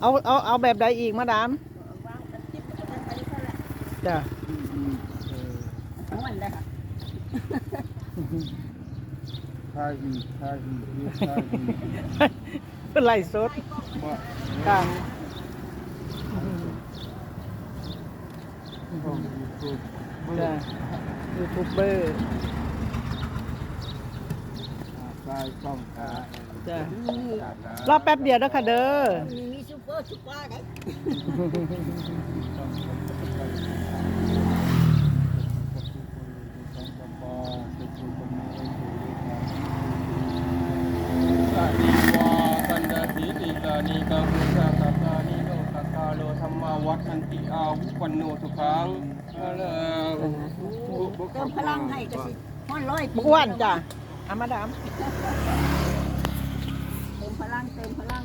เอาเอาเอาแบบใดอีกมาดามวางกันจิ๊บกันไปเท่าไหร่จ้ะทั้งวันเลยค่ะทายอีกทายอีกเรียกทายอีกเป็นไรสดว่าค่ะต้องยูทูบจ้ะยูทูบเบอร์ทายกล้องขาจ้ะมีรอแป๊บเดียวเด้อค่ะเด้อมีมีซุป เปอร์ซุปเปอร์ได้สติวาสันดาสีติกานิกังพุทธาตาตานิโลกกาโลธรรมาวัฏันติอาวุปันโนทุขังอะระเติมพลังให้ก็สิห้อนร้อยปีอ้วนจ้ะเอามาดามเติมพลังเติมพลัง